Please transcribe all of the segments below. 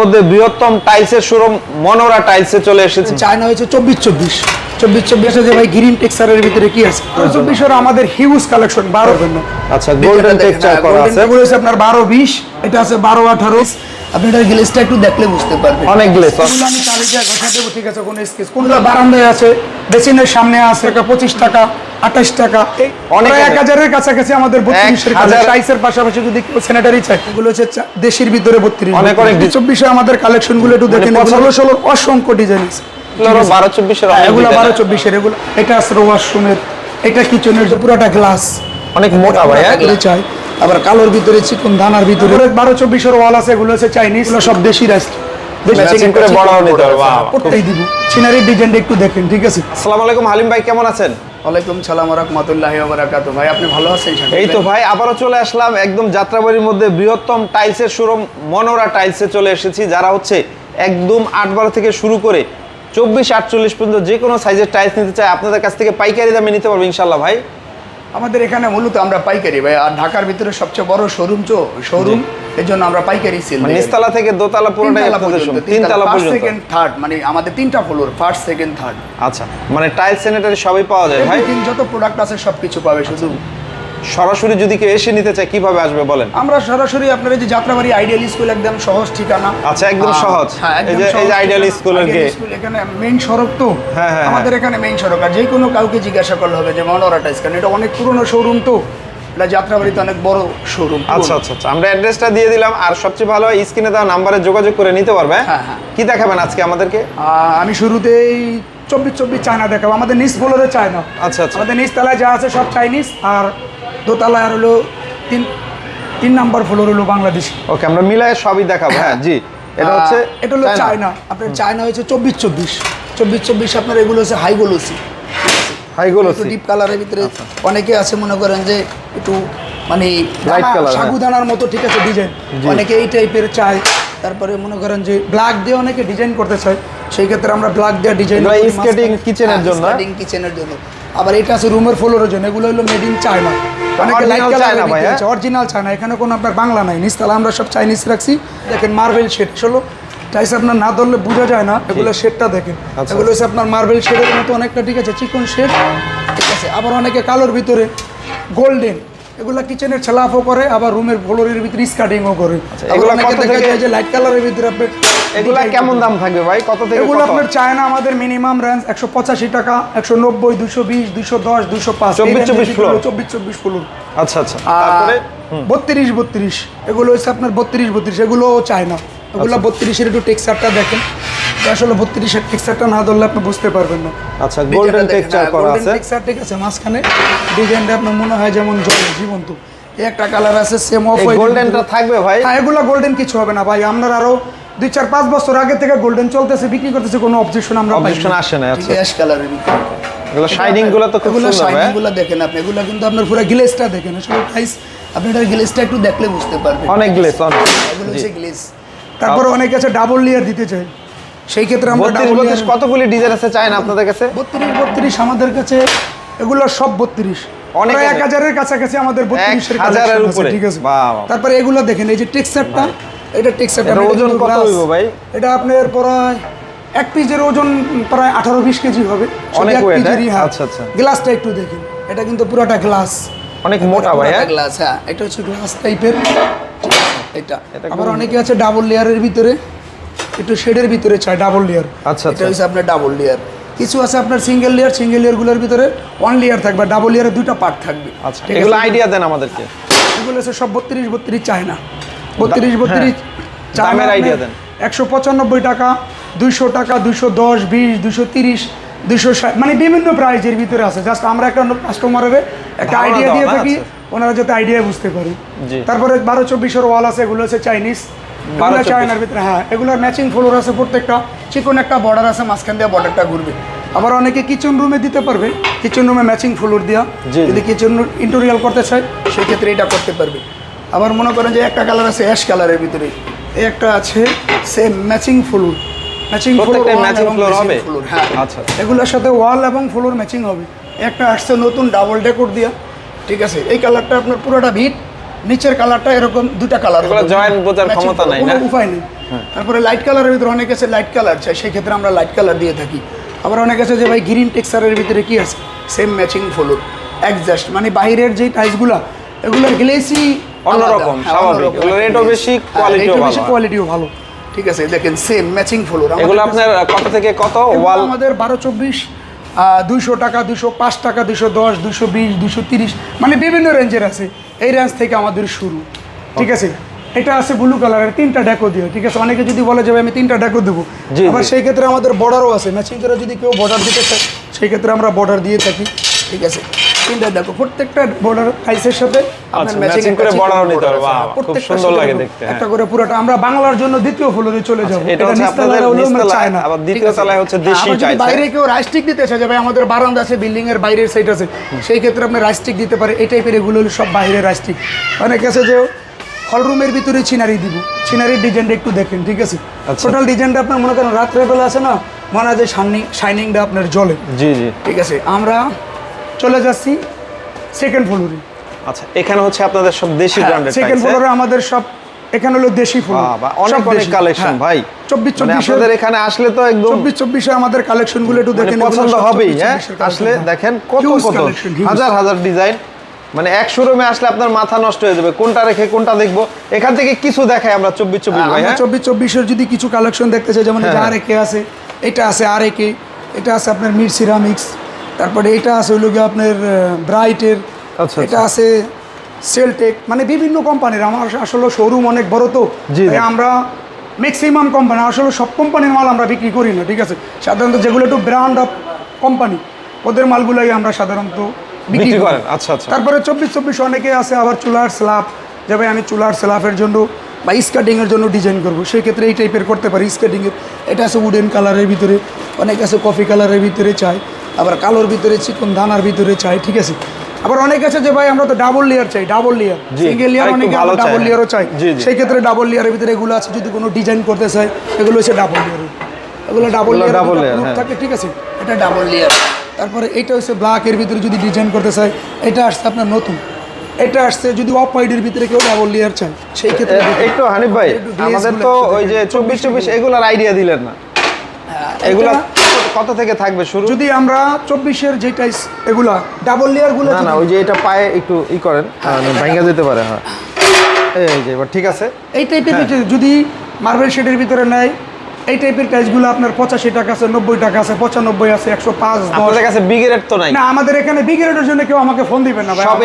মধ্যে বৃহত্তম টাইলসের শোরুম মনোরা টাইলসে চলে এসেছে। চায়না হয়েছে চব্বিশ চব্বিশ। চব্বিশ চব্বিশে যে ভাই গ্রিন টেক্সারের ভিতরে কি আছে? চব্বিশের আমাদের হিউজ কালেকশন বারো আচ্ছা গোল্ডেন টেক্সচার করা আছে। আপনার বারো বিশ এটা আছে বারো আঠারো। আপনি এটা গ্লেসটা একটু দেখলে বুঝতে পারবেন অনেক গ্লেস আমি কথা দেবো ঠিক আছে কোনো স্কেচ কোনগুলো বারান্দায় আছে বেসিনের সামনে আছে এটা পঁচিশ টাকা আঠাশ টাকা অনেক এক। হাজারের কাছাকাছি আমাদের বত্রিশের হাজার। টাইসের পাশাপাশি যদি কেউ স্যানিটারি চাই এগুলো হচ্ছে দেশির ভিতরে বত্রিশ অনেক অনেক। চব্বিশে আমাদের কালেকশনগুলো একটু দেখেন পছন্দ- ষোলো ষোলোর অসংখ্য ডিজাইন আছে এগুলো বারো চব্বিশের অনেক এগুলো বারো। চব্বিশের এগুলো এটা আছে ওয়াশরুমের এটা কিচেনের পুরোটা গ্লাস অনেক মোটা ভাই হ্যাঁ? চাই আবার কালোর ভিতরে চিকন দানার ভিতরে। বারো চব্বিশের ওয়াল আছে এগুলো হচ্ছে চাইনিজ সব দেশি রাইস একটু দেখেন ঠিক আছে? আসসালামু আলাইকুম হালিম ভাই কেমন আছেন? ওয়ালাইকুম সালাম রহমতুল্লাহ বারাকাতু ভাই আপনি ভালো আছেন? এই তো ভাই? আবারও চলে আসলাম একদম যাত্রাবাড়ির মধ্যে বৃহত্তম টাইলসের শোরুম মনোরা টাইলসে চলে এসেছি। যারা হচ্ছে একদম আট বারো থেকে শুরু করে চব্বিশ আটচল্লিশ পর্যন্ত যে কোনো সাইজের টাইলস নিতে চায় আপনাদের কাছ থেকে পাইকারি দামে নিতে পারব ইনশাল্লাহ ভাই। আমাদের এখানে মূলত আমরা পাইকারি ভাই। আর ঢাকার ভিতরে সবচেয়ে বড় শোরুম চো শোরুম এর জন্য আমরা পাইকারি সেল মানে নিচতলা থেকে দোতলা পুরোটাই আপনাদের শোরুম তিনতলা পর্যন্ত। সেকেন্ড থার্ড মানে আমাদের তিনটা ফ্লোর ফার্স্ট সেকেন্ড থার্ড আচ্ছা মানে টাইলস স্যানিটারি সবই পাওয়া যায় ভাই? তিন যত প্রোডাক্ট আছে সবকিছু পাবে শুধু। সরাসরি যদি কেউ এসে নিতে চায় কীভাবে আসবে বলেন? আমরা সরাসরি আপনার এই যে যাত্রাবাড়ি আইডিয়াল স্কুল একদম সহজ ঠিকানা। আচ্ছা, একদম সহজ। হ্যাঁ এই যে- এই যে সহজ Ideal স্কুলের স্কুল এখানে মেইন সড়ক তো। হ্যাঁ, হ্যাঁ, আমাদের এখানে মেইন সড়ক। আর যে কোনো কাউকে জিজ্ঞাসা করলে হবে যে মনোরা টাইস কারণ এটা অনেক পুরনো শোরুম তো। এটা যাত্রাবাড়িতে অনেক বড় শোরুম আচ্ছা আচ্ছা আচ্ছা। আমরা অ্যাড্রেসটা দিয়ে দিলাম। আর সবচেয়ে ভালো হয় স্ক্রিনে দেওয়া নাম্বারে যোগাযোগ করে নিতে পারবে হ্যাঁ, হ্যাঁ। কি দেখাবেন আজকে আমাদেরকে? আমি শুরুতেই চব্বিশ চব্বিশ চায়না দেখাবো। আমাদের নিচ ফ্লোরে চায়না। আচ্ছা আচ্ছা। আমাদের নিচ তলায় যা আছে সব চাইনিজ আর দোতলায় আর হলো তিন তিন নাম্বার ফ্লোর হলো বাংলাদেশ। ওকে আমরা মিলায় সবই দেখাবো। হ্যাঁ জি এটা হচ্ছে এটা হলো চায়না আপনার চায়না হয়েছে চব্বিশ চব্বিশ। চব্বিশ চব্বিশ আপনার এগুলো হচ্ছে হাই গোলসি হাইগুলো ডিপ কালারের ভিতরে আচ্ছা। অনেকে আছে মনে করেন যে একটু মানে Light দানা, color, সাগুদানার মতো ঠিক আছে ডিজাইন অনেকে এই টাইপের চায়। তারপরে মনে করেন যে ব্ল্যাক দিয়ে অনেকে ডিজাইন করতে চায়। সেই ক্ষেত্রে আমরা ব্ল্যাক দিয়ে ডিজাইন skating kitchen জন্য, স্কেটিং কিচেনের জন্য। আবার এটা আছে রুমের ফ্লোরের জন্য এগুলো হলো made in China? Original China এখানে কোনো আপনার বাংলা নাই। নিচতলা আমরা সব চাইনিজ রাখছি। দেখেন মার্বেল শেড হলো টাইস আপনার না ধরলে বোঝা যায় না এগুলো শেডটা দেখেন। আচ্ছা। এগুলো হচ্ছে আপনার মার্বেল শেডের মতো অনেকটা ঠিক আছে? চিকন শেড ঠিক আছে? আবার অনেকে কালোর ভিতরে গোল্ডেন এগুলো কিচেনের ছেলাফও করে আবার রুমের ফ্লোরের ভিতরে স্কার্টিংও করে। এগুলো অনেকে দেখা যায় যে লাইট কালারের ভিতরে আপনি এগুলা কেমন দাম থাকবে ভাই? কত থেকে এগুলো আপনার চায়না আমাদের মিনিমাম রেঞ্জ একশো পঁচাশি টাকা একশো নব্বই দুশো বিশ দুশো দশ দুশো পাঁচ। 24 24 চব্বিশ চব্বিশ ফ্লোর আচ্ছা আচ্ছা। তারপরে? বত্রিশ বত্রিশ। এগুলো হচ্ছে আপনার বত্রিশ বত্রিশ। এগুলো চায় না এগুলো আচ্ছা। বত্রিশের একটু টেক্সারটা দেখেন। আসলে বত্রিশের টেক্সারটা না ধরলে আপনি বুঝতে পারবেন না। আচ্ছা গোল্ডেন টেক্সচার হ্যাঁ, করা গোল্ডেন আছে। টেক্সার ঠিক আছে। মাঝখানে ডিজাইনটা আপনার মনে হয় যেমন জল জীবন্ত। একটা কালার আছে সেম অফ এই গোল্ডেনটা থাকবে ভাই? হ্যাঁ এগুলো গোল্ডেন কিছু হবে না ভাই। আমরা আরও দুই চার পাঁচ বছর আগে থেকে গোল্ডেন চলতেছে বিক্রি করতেছে কোনো অবজেকশন আমরা অবজেকশন আসে না আচ্ছা। অ্যাশ কালারের এগুলো শাইনিংগুলো তো খুব সুন্দর শাইনিংগুলো দেখেন আপনি এগুলো কিন্তু আপনার পুরো গ্লেসটা দেখেন। আসলে প্রাইস আপনি এটা গ্লেসটা একটু দেখলে বুঝতে পারবেন। অনেক গ্লেস অনেক। এগুলো হচ্ছে গ্লেস তারপরে অনেক আছে ডাবল লেয়ার দিতে চাই সেই ক্ষেত্রে আমরা ডাবল বত্রিশ কতগুলি ডিজাইন আছে চাই না আপনাদের কাছে? বত্রিশ বত্রিশ আমাদের কাছে এগুলো সব বত্রিশ। অনেক অনেক এক। হাজারের কাছাকাছি আমাদের বত্রিশের হাজারের collection উপরে। ঠিক আছে? বাহ। তারপরে এগুলো দেখেন এই যে টেক্সচারটা এটা টেক্সচারটা ওজন কত হইব ভাই? এটা আপনার প্রায় এক পিসের ওজন প্রায় আঠারো বিশ কেজি হবে। অনেক পিসেরই, হ্যাঁ? হ্যাঁ। আচ্ছা, আচ্ছা। গ্লাসটা একটু দেখেন। এটা কিন্তু পুরোটা গ্লাস অনেক মোটা ভাই হ্যাঁ? গ্লাস হ্যাঁ। এটা হচ্ছে গ্লাস টাইপের এটা। আবার অনেকে আছে ডাবল লেয়ারের ভিতরে। একটু শেডের ভিতরে চায় ডাবল লেয়ার আচ্ছা এটা হচ্ছে আপনার ডাবল লেয়ার কিছু আছে আপনার সিঙ্গেল লেয়ার সিঙ্গেল লেয়ারগুলোর ভিতরে ওয়ান লেয়ার থাকবে ডাবল লেয়ারে দুইটা পার্ট থাকবে। আচ্ছা এগুলো আইডিয়া দেন আমাদেরকে। এগুলো আছে সব বত্রিশ বত্রিশ চায় না বত্রিশ বত্রিশ হ্যাঁ। দামের idea দেন। একশো পঁচানব্বই টাকা দুইশো টাকা দুইশো দশ বিশ দুইশো তিরিশ দুইশো ষাট মানে বিভিন্ন প্রাইজের ভিতরে আছে জাস্ট আমরা একটা কাস্টমারের একটা আইডিয়া দিয়ে থাকি আচ্ছা। ওনারা যাতে আইডিয়া বুঝতে পারে। তারপরে বারো চব্বিশের ওয়াল আছে এগুলো হচ্ছে চাইনিজ 12, চায়নার ভিতরে হ্যাঁ এগুলোর ম্যাচিং ফ্লোর আছে প্রত্যেকটা চিকন একটা বর্ডার আছে মাঝখান দিয়ে বর্ডারটা ঘুরবে আবার অনেকে কিচেন রুমে দিতে পারবে কিচেন রুমে ম্যাচিং ফ্লোর দেওয়া। যদি কিচেন ইন্টোরিয়াল করতে চায় সেক্ষেত্রে এটা করতে পারবে আবার মনে করেন যে একটা কালার আছে অ্যাশ কালারের ভিতরে। এই একটা আছে same matching floor. Matching floor হবে? হ্যাঁ। আচ্ছা। এগুলোর সাথে ওয়াল এবং ফ্লোর ম্যাচিং হবে। একটা আসছে নতুন ডাবল ডেকোর দিয়া ঠিক আছে? এই কালারটা আপনার পুরোটা ভিট নিচের কালারটা এরকম দুটা কালার এগুলো বোঝার ক্ষমতা নাই, না? উপায় নেই। তারপরে লাইট কালারের ভিতরে অনেক আছে লাইট কালার চাই সেই ক্ষেত্রে আমরা লাইট কালার দিয়ে থাকি। আবার অনেক আছে যে ভাই গ্রিন টেক্সারের ভিতরে কি আছে? Same matching floor. অ্যাডজাস্ট মানে বাইরের যে টাইলসগুলা এগুলোর গ্লেসি অন্যরকম, স্বাভাবিক। রেটও বেশি, কোয়ালিটিও বেশি ভালো। কোয়ালিটিও ভালো। ঠিক আছে দেখেন সেম ম্যাচিং ফ্লোর এগুলো আপনার কত থেকে কত? ওয়াল? আমাদের বারো চব্বিশ দুইশো টাকা দুশো পাঁচ টাকা দুশো দশ দুশো বিশ দুশো তিরিশ মানে বিভিন্ন রেঞ্জের আছে। এই রেঞ্জ থেকে আমাদের শুরু। ঠিক আছে? এটা আছে ব্লু কালারের তিনটা ডেকো দিয়ে ঠিক আছে? অনেকে যদি বলে যে ভাই আমি তিনটা ডেকো দেবো। আবার সেই ক্ষেত্রে আমাদের বর্ডারও আছে। ম্যাচিং করে যদি কেউ বর্ডার দিতে চায় সেই ক্ষেত্রে আমরা বর্ডার দিয়ে থাকি। ঠিক আছে? তিনটা দেখো প্রত্যেকটা বর্ডার সাথে আপনার আচ্ছা, matching matching করে একটা border ও chicken নিতে border বাহ, খুব সুন্দর লাগে দেখতে, হ্যাঁ। একটা করে পুরোটা আমরা বাংলার জন্য দ্বিতীয় ফ্লোরে চলে যাব। এটা হচ্ছে আপনাদের হলেও আমরা নিচতলায়, চাই না। আবার দ্বিতীয় তলায় হচ্ছে হ্যাঁ, দেশি আবার বাইরে কেউ রাইস্টিক দিতে চায় যে আমাদের বারান্দা আছে বিল্ডিং এর বাইরের সাইড আছে সেই ক্ষেত্রে আপনি রাইস্টিক দিতে পারে এই টাইপের এগুলো হলো সব বাইরের রাইস্টিক অনেক আছে যে হল ভিতরে চিনারি দিব। চিনারির ডিজাইনটা একটু দেখেন ঠিক আছে? আচ্ছা। টোটাল ডিজাইনটা আপনার মনে করেন রাত্রেবেলা আছে না মনে হয় যে শাইনিং শাইনিংটা আপনার জলে জি জি। ঠিক আছে আমরা চলে যাচ্ছি সেকেন্ড ফ্লোরে। আচ্ছা এখানে হচ্ছে আপনাদের সব দেশি ব্র্যান্ডের সেকেন্ড ফ্লোরে আমাদের সব এখানে হলো দেশি ফুল। অনেক অনেক কালেকশন ভাই। চব্বিশ মানে চব্বিশ আপনাদের এখানে আসলে তো একদম চব্বিশ চব্বিশে আমাদের কালেকশনগুলো একটু মানে দেখেন পছন্দ হবেই হ্যাঁ? আসলে দেখেন কত কত। হাজার হাজার ডিজাইন মানে এক শোরুমে আসলে আপনার মাথা নষ্ট হয়ে যাবে। কোনটা রেখে কোনটা দেখব? এখান থেকে কিছু দেখাই আমরা চব্বিশ চব্বিশ ভাই আমরা হ্যাঁ? চব্বিশ চব্বিশের যদি কিছু কালেকশন দেখতে চাই যেমন যে হ্যাঁ। আর একে আছে এটা আছে আর একে এটা আছে আপনার মির সিরামিক্স তারপরে এটা আছে হলো গিয়ে আপনার ব্রাইটের আচ্ছা, এটা আছে সেলটেক মানে বিভিন্ন কোম্পানির আমার আসলে শোরুম অনেক বড় তো। আমরা ম্যাক্সিমাম কোম্পানি আসলে সব কোম্পানির মাল আমরা বিক্রি করি না ঠিক আছে? সাধারণত যেগুলো একটু ব্র্যান্ড অফ কোম্পানি ওদের মালগুলোই আমরা সাধারণত বিক্রি করি। করেন আচ্ছা আচ্ছা। তারপরে চব্বিশ চব্বিশ অনেকে আছে আবার চুলার স্ল্যাব যাবে আমি চুলার স্ল্যাবের জন্য বা স্কার্টিংয়ের জন্য ডিজাইন করব সেই ক্ষেত্রে এই টাইপের করতে পারি স্কার্টিংয়ের এটা আছে উডেন কালারের ভিতরে অনেক আছে কফি কালারের ভিতরে চাই। আবার কালোর ভিতরে চিকন দানার ভিতরে চাই ঠিক আছে আবার অনেক আছে যে ভাই আমরা তো ডাবল লেয়ার চাই ডাবল লেয়ার সিঙ্গেল লেয়ার অনেকে ডাবল হ্যাঁ। লেয়ারও চাই। সেই ক্ষেত্রে ডাবল লেয়ারের ভিতরে এগুলো আছে যদি কোনো ডিজাইন করতে চাই এগুলো হচ্ছে ডাবল লেয়ারের এগুলো ডাবল লেয়ার হ্যাঁ। থাকে ঠিক আছে এটা ডাবল লেয়ার তারপরে এটা হচ্ছে ব্ল্যাকের ভিতরে যদি ডিজাইন করতে চাই এটা আসছে আপনার নতুন এটা আসছে যদি অফ হোয়াইটের ভিতরে কেউ ডাবল লেয়ার চায় সেই ক্ষেত্রে একটু হানিফ ভাই আমাদের তো ওই যে। চব্বিশ চব্বিশ এগুলার আইডিয়া দিলেন না এগুলা কত- থেকে থাকবে শুরু? যদি আমরা চব্বিশের যেটা এগুলা ডাবল লেয়ারগুলো না না ওই যে এটা পায়ে একটু ই করেন ভাঙ্গা যেতে পারে হ্যাঁ। এই যে এবার ঠিক আছে। এই টাইপের যদি মার্বেল শেডের ভিতরে নেয় এই টাইপের টাইসগুলো আপনার পঁচাশি টাকা আছে নব্বই টাকা আছে পঁচানব্বই আছে একশো পাঁচ দশ। কাছে বিগ রেট তো নাই। না আমাদের এখানে বিগ রেটের জন্য কেউ আমাকে ফোন দিবেন না ভাই। সব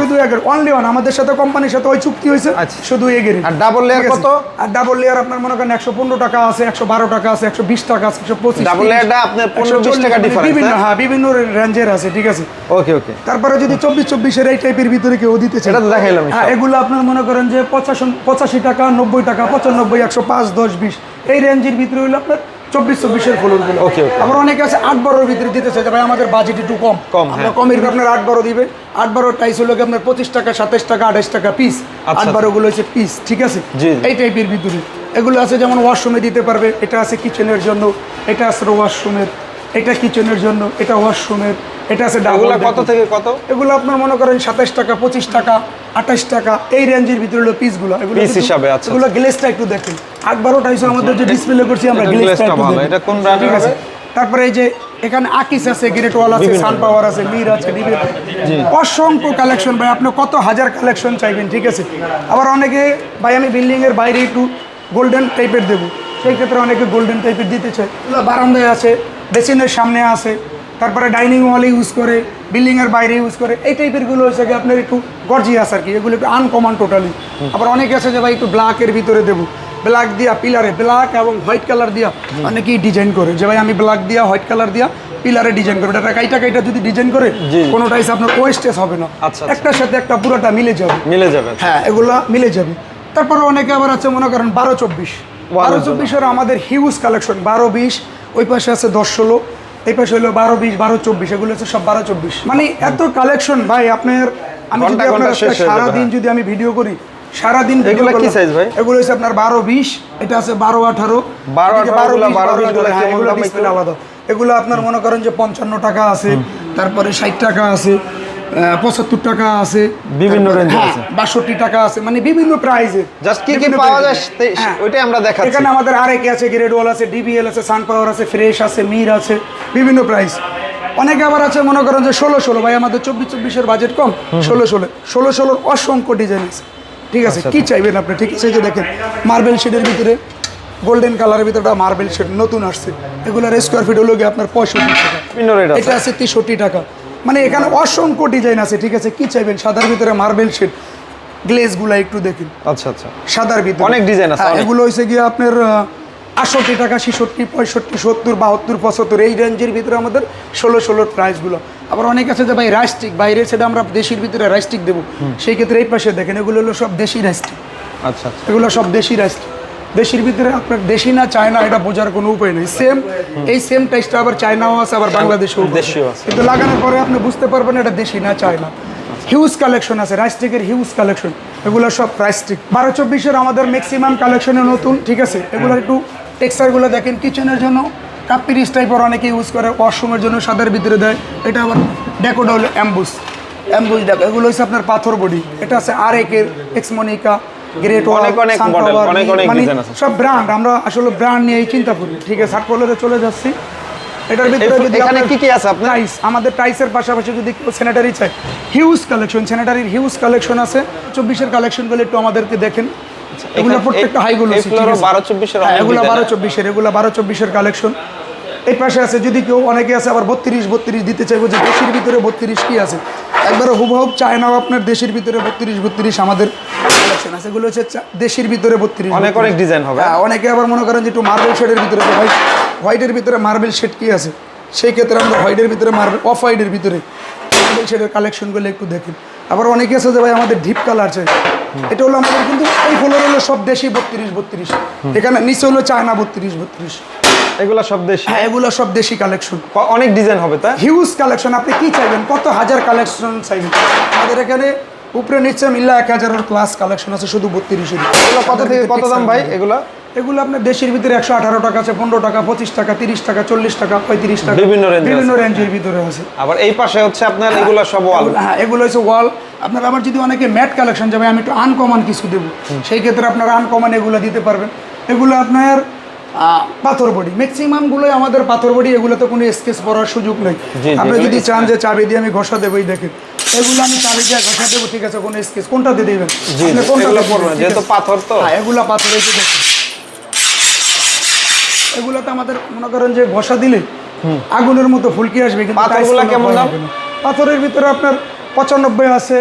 শুধু অনলি ওয়ান আমাদের সাথে কোম্পানির সাথে ওই চুক্তি হয়েছে আচ্ছা। শুধু এগের আর double layer কত? আর ডাবল লেয়ার আপনার মনে করেন একশো পনেরো টাকা আছে একশো বারো টাকা আছে একশো বিশ টাকা আছে একশো পঁচিশ Double layer টা আপনার 15-20 টাকা difference, বিভিন্ন হ্যাঁ? হ্যাঁ বিভিন্ন রেঞ্জের আছে ঠিক আছে? ওকে ওকে তারপরে যদি চব্বিশ চব্বিশের এই টাইপের ভিতরে কেউ দিতে চায় এটা তো দেখাইলামই হ্যাঁ এগুলো আপনার মনে করেন যে পঁচাশি পঁচাশি টাকা নব্বই টাকা পঁচানব্বই একশো পাঁচ দশ বিশ এই রেঞ্জের ভিতরে হলো আপনার চব্বিশ চব্বিশের ফলনগুলো ওকে. আবার অনেকে আছে আট বারোর ভিতরে দিতে চাই ভাই আমাদের বাজেট একটু কম। কম, আমরা হ্যাঁ। কমের আপনার আট বারো দিবে। আট বারো টাইস হলো কি আপনার পঁচিশ টাকা সাতাশ টাকা আঠাশ টাকা পিস আট বারোগুলো বারো গুলো হচ্ছে পিস ঠিক আছে। এই টাইপের ভিতরে। এগুলো আছে যেমন ওয়াশরুমে দিতে পারবে এটা আছে কিচেনের জন্য এটা আছে ওয়াশরুমের এটা কিচেনের জন্য এটা ওয়াশরুমের এটা আছে ডাবল কত থেকে কত? এগুলো আপনার মনে করেন সাতাশ টাকা পঁচিশ টাকা আঠাশ টাকা এই রেঞ্জের ভিতরে হলো পিসগুলো এগুলো হিসাবে, আচ্ছা, এগুলো গ্লেসটা একটু দেখেন। আট বারো টাইসও আমাদের যে ডিসপ্লে করছি আমরা গ্লেসটা একটু এটা কোন brand ঠিক আছে? তারপরে এই যে এখানে আকিস আছে গ্রেট ওয়াল আছে সান পাওয়ার আছে মির আছে অসংখ্য কালেকশন ভাই আপনি কত হাজার কালেকশন চাইবেন ঠিক আছে? আবার অনেকে ভাই আমি বিল্ডিং এর বাইরে একটু গোল্ডেন টাইপের দেবো। সেই ক্ষেত্রে অনেকে গোল্ডেন টাইপের দিতে চায়। বারান্দায় আছে বেসিনের সামনে আছে তারপরে ডাইনিং হলে ইউজ করে বিল্ডিংয়ের বাইরে ইউজ করে এই টাইপেরগুলো হচ্ছে কি আপনার একটু গর্জিয়াস আর কি এগুলো একটু আনকমন টোটালি আবার অনেকে আছে যে ভাই একটু ব্ল্যাকের ভিতরে দেবো ব্ল্যাক দিয়া পিলারে ব্ল্যাক এবং হোয়াইট কালার দিয়া অনেকেই ডিজাইন করে যে ভাই আমি ব্ল্যাক দিয়া হোয়াইট কালার দিয়া পিলারে ডিজাইন করে এটা কাইটা কাইটা যদি ডিজাইন করে। কোনোটাই আপনার ওয়েস্টেজ হবে না। আচ্ছা, আচ্ছা। একটার সাথে একটা পুরোটা মিলে যাবে। মিলে যাবে। হ্যাঁ এগুলা মিলে যাবে। তারপরে অনেকে আবার আছে মনে করেন বারো চব্বিশ। বারো চব্বিশের আমাদের হিউজ কালেকশন বারো বিশ ওই পাশে আছে দশ ষোলো এই পাশে হলো বারো বিশ বারো চব্বিশ এগুলো হচ্ছে সব বারো চব্বিশ মানে এত কালেকশন ভাই আপনার আমি যদি আপনার সারাদিন হ্যাঁ। যদি আমি ভিডিও করি সারাদিন কি। ভাই? এগুলো হচ্ছে আপনার বারো বিশ এটা আছে বারো আঠারো 12, এদিকে 18 গুলা, 20, 12, 20 গুলা কেমন এগুলো দাম display একটু? আলাদা এগুলো আপনার মনে করেন যে পঞ্চান্ন টাকা আছে তারপরে ষাট টাকা আছে পঁচাত্তর টাকা আছে। বিভিন্ন হ্যাঁ, আছে। বাষট্টি টাকা আছে মানে বিভিন্ন প্রাইজে জাস্ট কি কি পাওয়া যায় ওইটাই আমরা দেখাচ্ছি। এখানে আমাদের আরেকে আছে গ্রেড ওয়াল আছে ডিবিএল আছে সানপাওয়ার আছে ফ্রেশ আছে মির আছে বিভিন্ন প্রাইস অনেকে আবার আছে মনে করেন যে ষোলো ষোলো ভাই আমাদের চব্বিশ চব্বিশের বাজেট কম। ষোলো ষোলো ষোলো ষোলোর অসংখ্য ডিজাইন আছে। ঠিক আছে আচ্ছা, কি চাইবেন আপনি? ঠিক আছে যে দেখেন মার্বেল শেডের ভিতরে গোল্ডেন কালারের ভিতরে মার্বেল শেড নতুন আসছে। এগুলোর স্কোয়ার ফিট হলো গিয়ে আপনার পঁয়ষট্টি টাকা। এটা আছে তেষট্টি টাকা। মানে এখানে অসংখ্য ডিজাইন আছে ঠিক আছে? কি চাইবেন? সাদার ভিতরে মার্বেল শেড গ্লেজগুলা একটু দেখুন। আচ্ছা আচ্ছা। সাদার ভিতরে। অনেক ডিজাইন আছে, হ্যাঁ, এগুলো হয়েছে গিয়ে আপনার আটষট্টি টাকা ছেষট্টি পঁয়ষট্টি সত্তর বাহাত্তর পঁচাত্তর এই রেঞ্জের ভিতরে আমাদের ষোলো ষোলোর প্রাইসগুলো আবার অনেক আছে যে ভাই রাইস্টিক বাইরে সেটা আমরা দেশির ভিতরে রাইস্টিক দেবো। সেই ক্ষেত্রে এই পাশে দেখেন এগুলো হলো সব দেশি রাইস্টিক আচ্ছা আচ্ছা। এগুলো সব দেশি রাইস্টিক দেশির ভিতরে আপনার দেশি না চায়না এটা বোঝার কোনো উপায় নেই। সেম এই সেম টাইসটা আবার চায়নাও আছে আবার বাংলাদেশেও। কিন্তু লাগানোর পরে আপনি বুঝতে পারবেন এটা দেশি না চায়না। হিউজ কালেকশন আছে রাইস্টিকের হিউজ কালেকশন এগুলো সব রাইস্টিক বারো চব্বিশের আমাদের ম্যাক্সিমাম কালেকশনে নতুন ঠিক আছে? এগুলো একটু টেক্সচারগুলো দেখেন কিচেনের জন্য কাপিরিস টাইপের অনেকে ইউজ করে ওয়াশরুমের জন্য সাদার ভিতরে দেয়। এটা আবার ডেকোডল অ্যাম্বুস অ্যাম্বুস দেখো এগুলো হচ্ছে আপনার পাথর বডি। এটা আছে আর একের এক্সমনিকা গ্রেট অনেক অনেক model, অনেক অনেক design আছে। সব ব্র্যান্ড আমরা আসলে ব্র্যান্ড নিয়েই চিন্তা করি ঠিক আছে ষাট কলরে চলে যাচ্ছি এটার ভিতরে যদি এখানে কি কি আছে আপনার? টাইস আমাদের টাইসের পাশাপাশি যদি কেউ স্যানিটারি চাই হিউজ কালেকশন স্যানিটারির হিউজ কালেকশন আছে চব্বিশের কালেকশনগুলো একটু আমাদেরকে দেখেন এগুলো এখানে- প্রত্যেকটা হাইগুলো ও 12-24 এর অনেক এগুলো বারো হ্যাঁ? চব্বিশের এগুলো বারো চব্বিশের কালেকশন এই পাশে আছে যদি কেউ অনেকে আছে আবার বত্রিশ বত্রিশ দিতে চাইব যে দেশের ভিতরে বত্রিশ কি আছে? একবারে হুবহুব চায়নাও আপনার দেশের ভিতরে বত্রিশ বত্রিশ আমাদের কালেকশন আছে। এগুলো হচ্ছে দেশের ভিতরে বত্রিশ অনেক অনেক ডিজাইন হবে। হ্যাঁ অনেকে আবার মনে করেন যে একটু মার্বেল শেডের ভিতরে হোয়াইট হোয়াইটের ভিতরে মার্বেল শেড কি আছে? সেই ক্ষেত্রে আমরা হোয়াইটের ভিতরে মার্বেল অফ হোয়াইটের ভিতরে মার্বেল শেডের কালেকশনগুলো একটু দেখেন আবার অনেকে আছে যে ভাই আমাদের ডিপ কালার চাই। এটা হলো আমাদের কিন্তু এই ফ্লোর হলো সব দেশি বত্রিশ বত্রিশ। এখানে নিচে হলো চায়না বত্রিশ বত্রিশ। এগুলো সব দেশি? হ্যাঁ এগুলো সব দেশি কালেকশন অনেক ডিজাইন হবে তাই? হিউজ কালেকশন আপনি কি চাইবেন? কত হাজার কালেকশন চাইবেন? আমাদের এখানে উপরে নিচে মিল্লা এক হাজারের প্লাস কালেকশন আছে শুধু বত্রিশের এগুলো কত থেকে কত দাম ভাই এগুলো? এগুলো আপনার দেশের ভিতরে একশো আঠারো টাকা আছে পনেরো টাকা পঁচিশ টাকা তিরিশ টাকা চল্লিশ টাকা পঁয়ত্রিশ টাকা। বিভিন্ন range বিভিন্ন রেঞ্জের ভিতরে আছে। আবার এই পাশে হচ্ছে আপনার এগুলো সব ওয়াল হ্যাঁ এগুলো হচ্ছে ওয়াল আপনার আবার যদি অনেকে ম্যাট কালেকশন যাবে আমি একটু আনকমন কিছু দেবো। সেই ক্ষেত্রে আপনারা আনকমন এগুলো দিতে পারবেন। এগুলো আপনার পাথর বডি। ম্যাক্সিমামগুলোই আমাদের পাথর বডি এগুলোতে কোনো স্কেচ পড়ার সুযোগ নেই। আপনি যদি চান যে চাবি দিয়ে আমি ঘষা দেবো এই দেখেন। এগুলো আমি চাবি দিয়ে ঘষা দেবো ঠিক আছে কোনো স্কেচ কোনটাতে এগুলো দিবেন, পড়বে ঠিক যেহেতু পাথর তো। হ্যাঁ এগুলা পাথর যে দেখেন। এগুলোতে আমাদের মনে করেন যে ঘষা দিলে আগুনের মতো ফুলকি আসবে কিন্তু পাথরগুলা টাইলস কেমন ভয় দাম? পাথরের ভিতরে আপনার পঁচানব্বই আছে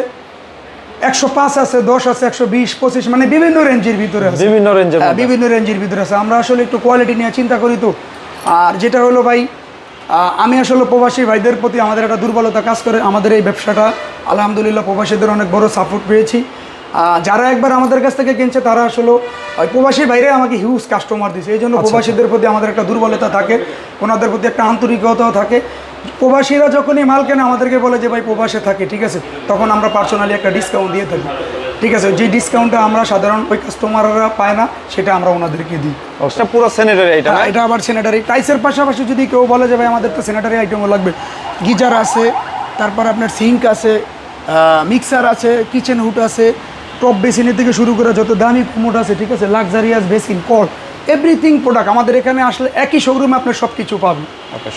একশো পাঁচ আছে দশ আছে একশো বিশ পঁচিশ মানে বিভিন্ন রেঞ্জের ভিতরে আছে। বিভিন্ন রেঞ্জের হ্যাঁ, বিভিন্ন রেঞ্জের ভিতরে আছে। আমরা আসলে একটু কোয়ালিটি নিয়ে চিন্তা করি তো। আর যেটা হলো ভাই আমি আসলে প্রবাসী ভাইদের প্রতি আমাদের একটা দুর্বলতা কাজ করে। আমাদের এই ব্যবসাটা আলহামদুলিল্লাহ প্রবাসীদের অনেক বড় সাপোর্ট পেয়েছি। যারা একবার আমাদের কাছ থেকে কিনছে তারা আসলে ওই প্রবাসী বাইরে আমাকে হিউজ কাস্টমার দিয়েছে এই জন্য প্রবাসীদের প্রতি আমাদের একটা দুর্বলতা থাকে ওনাদের প্রতি একটা আন্তরিকতাও থাকে। প্রবাসীরা যখনই মাল কেনে আমাদেরকে বলে যে ভাই প্রবাসে থাকে ঠিক আছে? তখন আমরা পার্সোনালি একটা ডিসকাউন্ট দিয়ে থাকি। ঠিক আছে যে ডিসকাউন্টটা আমরা সাধারণ ওই কাস্টমাররা পায় না সেটা আমরা ওনাদেরকে দিই। ওটা পুরো স্যানিটারি এটা হ্যাঁ, এটা আবার স্যানিটারি টাইসের পাশাপাশি যদি কেউ বলে যে ভাই আমাদের তো স্যানিটারি আইটেমও লাগবে। গিজার আছে তারপর আপনার সিঙ্ক আছে মিক্সার আছে কিচেন হুট আছে টপ বেসিনের থেকে শুরু করে যত দামি কুমোট আছে ঠিক আছে? লাক্সারিয়াস বেসিন কল এভরিথিং প্রোডাক্ট আমাদের এখানে আসলে একই শোরুমে আপনি সব কিছু পাবেন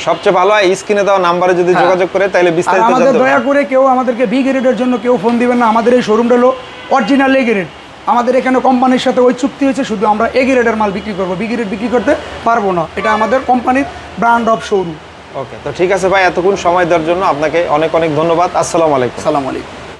সবচেয়ে ভালো হয় স্ক্রিনে দেওয়া নাম্বারে যদি যোগাযোগ করে তাহলে বিস্তারিত আমাদের দয়া করে কেউ আমাদেরকে বি গ্রেডের জন্য কেউ ফোন দিবেন না। আমাদের এই শোরুমটা হলো অরিজিনাল এ গ্রেড আমাদের এখানে কোম্পানির সাথে ওই চুক্তি হয়েছে শুধু আমরা এ গ্রেডের মাল বিক্রি করব। বি গ্রেড বিক্রি করতে পারব না। এটা আমাদের কোম্পানির ব্র্যান্ড অফ শোরুম ওকে তো ঠিক আছে ভাই এতক্ষণ সময় দেওয়ার জন্য আপনাকে অনেক অনেক ধন্যবাদ। আসসালামু আলাইকুম। সালাম আলাইকুম।